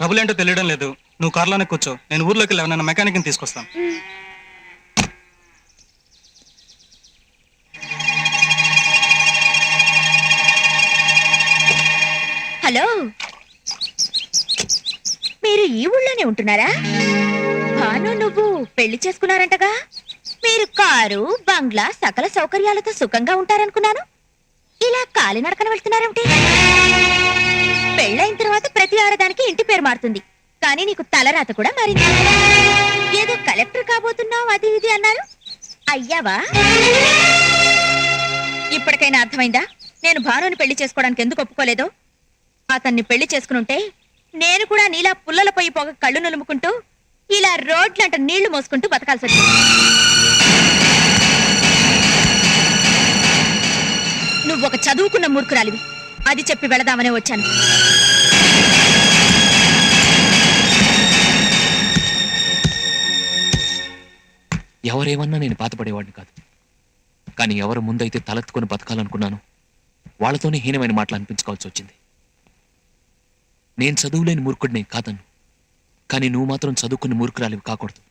Trouble ఏంటో తెలియడం లేదు. నువ్వు కార్లోనే కూర్చో. నేను ఊర్లోకి వెళ్ళి నన్ను మెకానిక్ని తీసుకొస్తాను. హలో. మీరు ఈ ఊళ్ళోనే ఉంటున్నారా? భాను నువ్వు పెళ్ళి చేసుకున్నారంటగా? మీరు కారు బంగ్లా సకల సౌకర్యాలతో సుఖంగా ఉంటారనుకున్నాను. ఇలా కాలినడకన వెళ్తున్నారేమిటి? పెళ్ళైన తర్వాత ప్రతి ఆడదానికి ఇంటి పేరు మారుతుంది. కానీ నీకు తలరాత కూడా మారింది. ఏదో కలెక్టర్ కాబోతున్నావు అది ఇది అన్నారు. అయ్యావా? ఇప్పటికైనా అర్థమైందా? నేను భానుని పెళ్ళి చేసుకోవడానికి ఎందుకు ఒప్పుకోలేదో? అతన్ని పెళ్ళి చేసుకునుంటే నేను కూడా నీలా పుల్లల పొయ్యి పొగ కళ్ళు నులుముకుంటూ ఇలా రోడ్లంట నీళ్ళు మోసుకుంటూ బతకాల్సి వచ్చింది. నువ్వు ఒక చదువుకున్న మూర్ఖురాలివి. అది చెప్పి వెళదామనే వచ్చాను. ఎవరేమన్నా నేను బాధపడేవాడిని కాదు. కానీ ఎవరు ముందైతే తలెత్తుకొని బతకాలనుకున్నాను వాళ్ళతోనే హీనమైన మాటలు అనిపించుకోవాల్సి వచ్చింది. నేను చదువులేని మూర్ఖుడిని కాదన్ను. కానీ నువ్వు మాత్రం చదువుకుని మూర్ఖురాలివి కాకూడదు.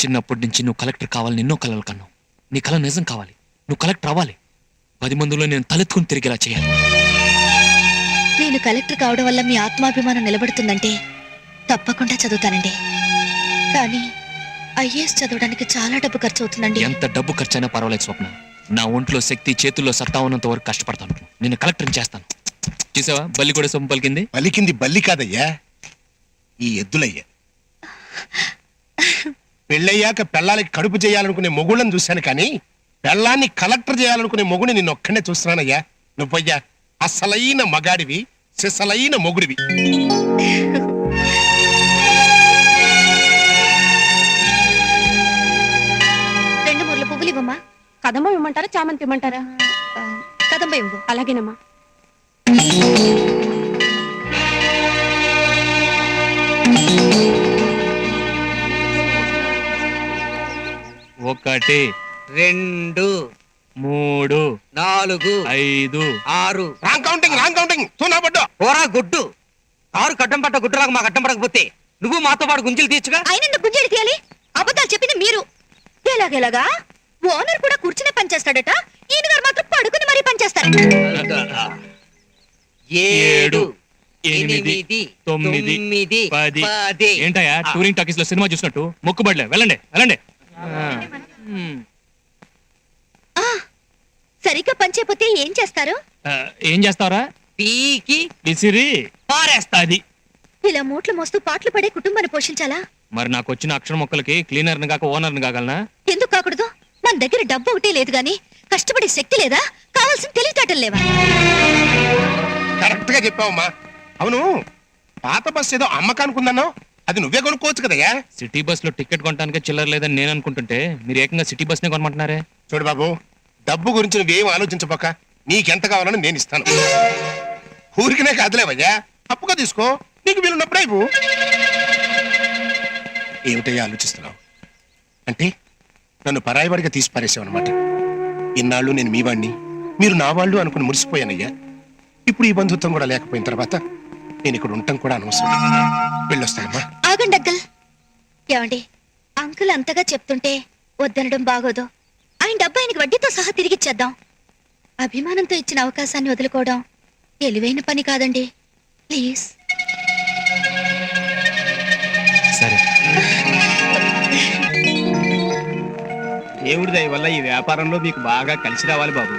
చిన్నప్పటి నుంచి నువ్వు కలెక్టర్ కావాలని ఎన్నో కలలు కన్నావు. నీ కళ నిజం కావాలి. నువ్వు కలెక్టర్ అవ్వాలి. పది మందిలో నేను తలెత్తుకుని తిరిగేలా చేయాలి. నేను కలెక్టర్ కావడం వల్ల మీ ఆత్మాభిమానం నిలబడుతుందంటే తప్పకుండా చదువుతానండి. కానీ ఐఏఎస్ చదవడానికి చాలా డబ్బు ఖర్చు అవుతుందండి ఎంత డబ్బు ఖర్చైనా పర్వాలేదు స్వప్న. నా ఒంట్లో శక్తి చేతుల్లో సత్తా ఉన్నంత వరకు కష్టపడతాను నేను కలెక్టర్ చేస్తాను. చూసావా? బల్లి కూడా సొమ్ము పలికింది. పలికింది బల్లి కాదయ్యా. ఈ ఎద్దులయ్యా. పెళ్ళయ్యాక పెళ్ళాలకి కడుపు చేయాలనుకునే మొగుళ్ళని చూశాను కానీ పెళ్ళాన్ని కలెక్టర్ చేయాలనుకునే మొగుని నిన్ను ఒక్కనే చూస్తున్నానయ్యా. నువ్వయ్యా అసలైన మగాడివి సిసలైన మొగుడివి. కదంబం ఇమ్మంటారా చామంతి ఇమ్మంటారా కదంబ ఇవ్వు. అలాగేనమ్మా. ఒకటి రెండు మూడు నాలుగు ఐదు. ఆరు. రాంగ్ కౌంటింగ్ రాంగ్ కౌంటింగ్ తూనా పడ్డు. పోరా గుడ్డు. కారు కట్టం పట్ట గుడ్డులాగా మాకు అడ్డం పడకపోతే నువ్వు మాతో పాటు గుంజలు తీర్చుగా? ఆయన గుంజేడి తీయాలి? అబద్ధాలు చెప్పింది మీరు. ఎలాగెలాగా? ఓనర్ కూడా కూర్చునే పని చేస్తాడట. ఈయన గారు మాత్రం పడుకుని మరీ పని చేస్తారు. ఏడు ఎనిమిది తొమ్మిది పది. పది. ఏంటయ్యా. టూరింగ్ టాకీస్లో సినిమా చూసినట్టు మొక్కుబడిలే. వెళ్ళండి వెళ్ళండి. ఆ, సరిగ్గా పని చేయకపోతే ఏం చేస్తారు? ఆ, ఏం చేస్తావరా? పీకి విసిరి పారేస్తా. అది. ఇలా మూట్లు మోస్తూ పాటలు పడే కుటుంబాన్ని పోషించాలా? మరి నాకు వచ్చిన అక్షర మొక్కలకి క్లీనర్ని కాక ఓనర్ని కాగలనా? ఎందుకు కాకూడదు? మన దగ్గర డబ్బు ఒకటే లేదు గాని కష్టపడే శక్తి లేదా? కావాల్సిన తెలివితేటలు లేవా? కరెక్ట్గా చెప్పావమ్మా. అవును. పాత బస్ ఏదో అమ్మకానికి ఉందన్నో అది నువ్వే కొనుక్కోవచ్చు కదయ్యా. సిటీ బస్లో టికెట్ కొనడానికి చిల్లర లేదని నేను అనుకుంటుంటే మీరు ఏకంగా సిటీ బస్ నే కొనమంటున్నారే? చూడు బాబు డబ్బు గురించి నువ్వేం ఆలోచించబోక నీకెంత కావాలని నేను ఇస్తాను. ఊరికినే కాదులేవయ్యా. అప్పుగా తీసుకో. నీకు వీలున్నప్పుడే ఏమిటయ్యా ఆలోచిస్తున్నావు? అంటే నన్ను పరాయివాడిగా తీసి పారేసావన్నమాట ఇన్నాళ్ళు నేను మీ వాణ్ణి మీరు నా వాళ్ళు అనుకుని మురిసిపోయానయ్యా. ఇప్పుడు ఈ బంధుత్వం కూడా లేకపోయిన తర్వాత నేను ఇక్కడ ఉండటం కూడా అనవసరం. వెళ్ళొస్తానమ్మా. ఆగండి అక్కల్ ఏమండి అంకుల్ అంతగా చెప్తుంటే వద్దనడం బాగోదు. ఆయన డబ్బు ఆయనకి వడ్డీతో సహా తిరిగిచ్చేద్దాం అభిమానంతో ఇచ్చిన అవకాశాన్ని వదులుకోవడం తెలివైన పని కాదండి. ప్లీజ్. దేవుడి దయ వల్ల ఈ వ్యాపారంలో మీకు బాగా కలిసి రావాలి బాబు.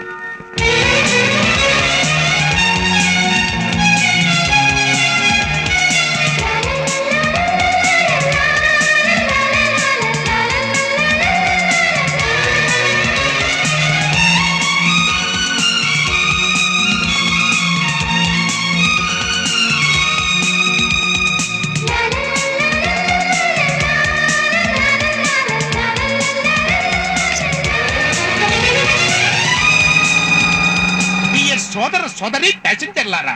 సోదర ప్యాసింజర్లారా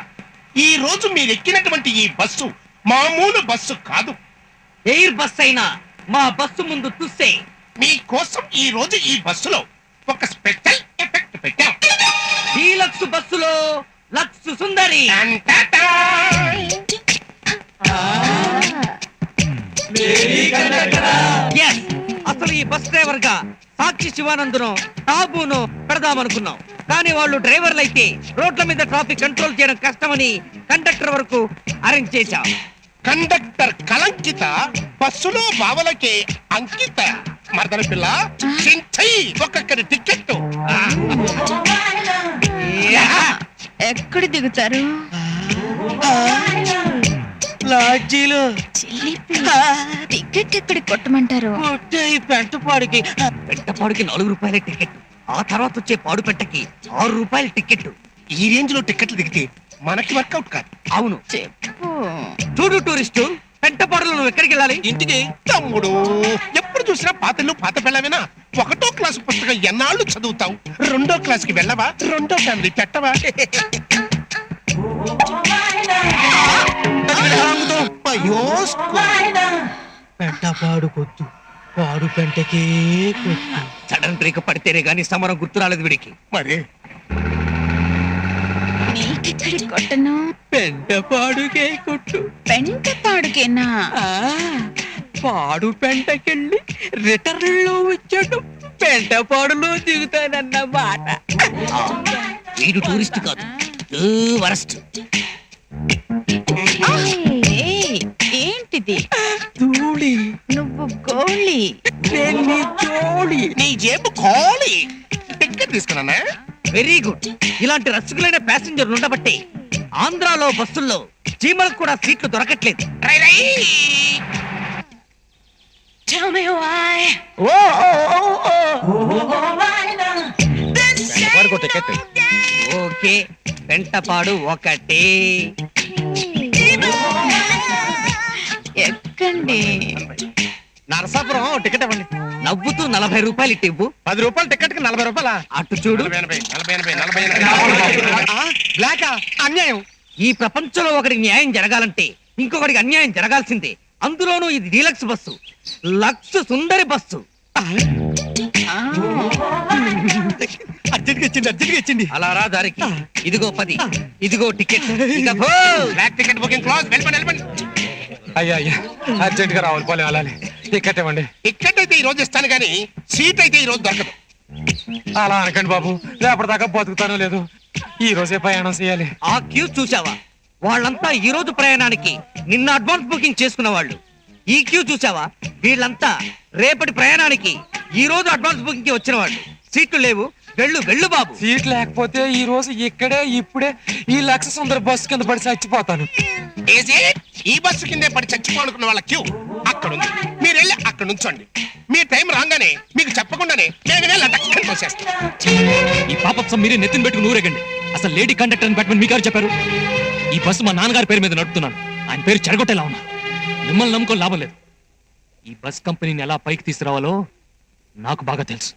ఈ రోజు మీరు ఎక్కినటువంటి ఈ బస్సు మామూలు బస్సు కాదు. ఎయిర్ బస్ అయినా మా బస్సు ముందు తుస్సే. మీకోసం ఈ రోజు ఈ బస్సులో ఒక స్పెషల్ ఎఫెక్ట్ పెట్టాం. డీలక్స్ బస్సులో లక్స్ సుందరి! అసలు ఈ బస్ డ్రైవర్గా సాక్షి శివానందును టాబును పెడదామనుకున్నాం. కానీ వాళ్ళు డ్రైవర్లు అయితే రోడ్ల మీద ట్రాఫిక్ కంట్రోల్ చేయడం కష్టమని కండక్టర్ వరకు అరేంజ్ చేశాం. కండక్టర్ కలంకిత బస్సులో బావలకే అంకిత. మరదల పిల్ల చించై ఒక్కొక్కరి టికెట్ ఎక్కడ దిగుతారు? లాడ్జీలు. టికెట్ ఎక్కడ కొట్టమంటారు? పెంటపాడికి. పెంటపాడికి నాలుగు రూపాయల టికెట్ ఆ తర్వాత వచ్చే పాడు పెట్టకి ఆరు రూపాయల టికెట్ ఈ రేంజ్లో టికెట్లు దిగితే మనకి వర్కౌట్ కాదు. అవును. చూడు టూరిస్టు పెంటపాడులో నువ్వు ఎక్కడికి వెళ్ళాలి? ఇంటికి. తమ్ముడు ఎప్పుడు చూసినా పాతలు పాత పిల్లవేనా ఒకటో క్లాసు పుస్తకం ఎన్నాళ్ళు చదువుతావు? రెండో క్లాస్కి వెళ్ళవా? రెండో ఫ్యామిలీ పెట్టవా? అయ్యో పెంటపాడు పాడు పెంటకే సడన్ బ్రేక్ పడితేనే గానీ సమరం గుర్తు రాలేదు వీడికి. మరి? పెంటపాడుకే కొట్టు. పెంట పాడుకేనా? పాడు పెంటకెళ్ళి రిటర్న్లో వచ్చాడు పెంటపాడులో దిగుతానన్న మాట. వీడు టూరిస్ట్ కాదు. వరస్ట్. ఏంటిది ధూళి. నువ్వు గోళి. పెళ్ళి జోడి నీ జేబు ఖాళీ. టికెట్ తీసుకున్నానా? Very good. ఇలాంటి రసికులైన ప్యాసింజర్లు ఉండబట్టే ఆంధ్రాలో బస్సుల్లో చీమలకు కూడా సీట్లు దొరకట్లేదు. రై రై. ఓకే. పెంటపాడు ఒకటి. ఎక్కండి నరసాపురం టికెట్ ఇవ్వండి. నవ్వుతూ నలభై రూపాయలు ఇట్టి ఇవ్వు. పది రూపాయల టికెట్కి నలభై రూపాయల? అటు చూడు. బ్లాక్? అన్యాయం. ఈ ప్రపంచంలో ఒకడికి న్యాయం జరగాలంటే ఇంకొకడికి అన్యాయం జరగాల్సిందే. అందులోనూ ఇది డీలక్స్ బస్సు. లక్స్ సుందరి బస్సు. అర్జెంట్గా ఇచ్చింది అర్జెంట్గా ఇచ్చింది. అలా రా దారికి. ఇదిగో పది ఇదిగో టికెట్. Ticket booking close. వెళ్ళిపోండి వెళ్ళిపోండి. అయ్యా అయ్యా. అర్జెంట్గా రావాలి పోలే అలానే. టికెట్ ఇవ్వండి టికెట్ అయితే ఈ రోజు ఇస్తాను కానీ సీట్ అయితే ఈ రోజు దొరకదు. అలా అనకండి బాబు. రేపటిదాకా బతుకుతానో లేదు. ఈ రోజే ప్రయాణం చేయాలి. ఆ క్యూ చూసావా వాళ్ళంతా ఈ రోజు ప్రయాణానికి నిన్న అడ్వాన్స్ బుకింగ్ చేసుకున్న వాళ్ళు. ఈ క్యూ చూసావా వీళ్ళంతా రేపటి ప్రయాణానికి ఈ రోజు అడ్వాన్స్ బుకింగ్కి వచ్చిన వాళ్ళు. సీట్లు లేవు. వెళ్ళు వెళ్ళు బాబు. సీట్ లేకపోతే ఈ రోజు ఇక్కడే ఇప్పుడే ఈ లక్ష సుందర బస్సు కింద పడి చచ్చిపోతాను. ఈ బస్సు కిందే పడి చచ్చిపోనుకున్న వాళ్ళ క్యూ అక్కడ ఉంది మీరు వెళ్ళి అక్కడ ఉంచండి మీ టైం రాగానే మీకు చెప్పకుండానే నేను లటక్కని తోసేస్తాను ఈ పాపప్సం మీరే నెత్తిన పెట్టుకుని ఊరేగండి. అసలు లేడీ కండక్టర్ అని పెట్టమని మీకారు చెప్పారు. ఈ బస్సు మా నాన్నగారి పేరు మీద నడుపుతున్నాను. ఆయన పేరు చెడగొట్టేలా ఉన్నా మిమ్మల్ని నమ్ముకో లాభం లేదు. ఈ బస్ కంపెనీని ఎలా పైకి తీసుకురావాలో నాకు బాగా తెలుసు.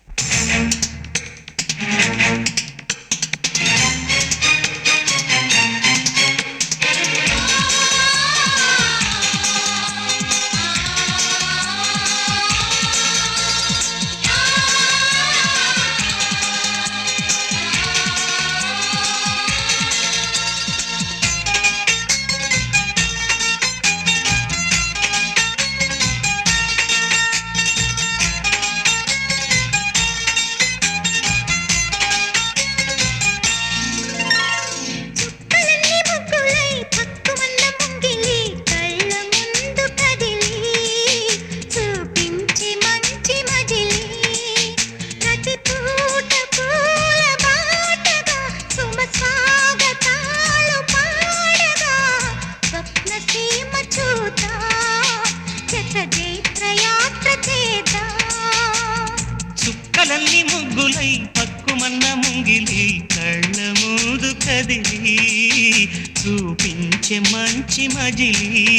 మజిలీ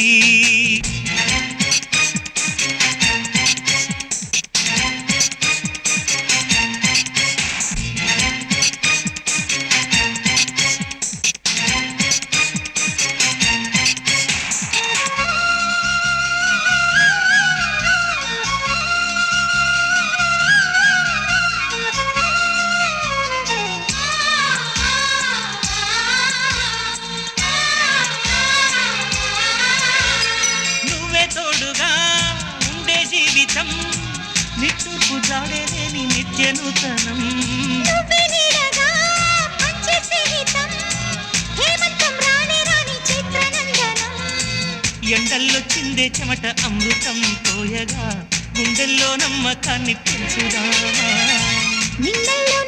రాని రాని చైత్రనందనం. ఎండల్లో చిందే చెమట అమృతం పోయగా గుండెల్లో నమ్మకాన్ని పెంచుదామా? నిన్నల్లో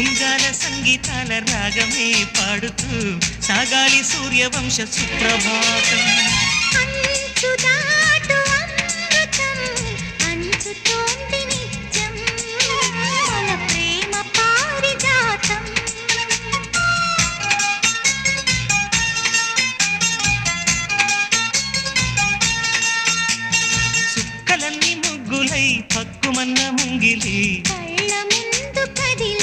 ఉంగాల సంగీతాల రాగమే పాడుతూ సాగాలి సూర్యవంశ సుప్రభాతం. చుక్కలన్నీ ముగ్గులై పక్కుమన్న ముంగిలి. కళ్ళ ముందు కదిలి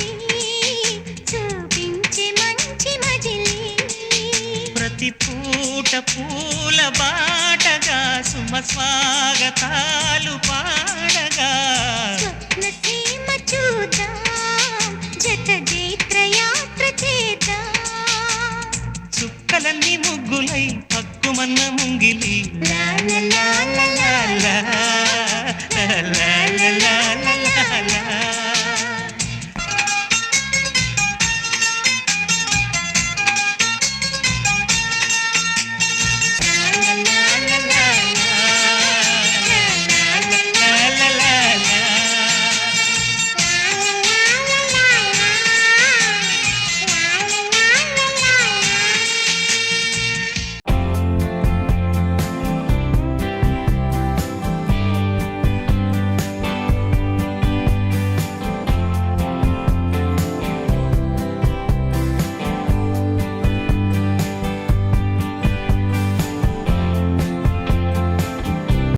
పూట పూల బాటగా సుమ స్వాగతాలు పాడగా. స్వప్న సీమ చూద్దాం జత జైత్ర యాత్ర చేద్దాం. చుక్కలన్నీ ముగ్గులై పక్కుమన్న ముంగిలి. లా లా లా లా లా లా, లా, లా, లా, లా, లా, లా, లా.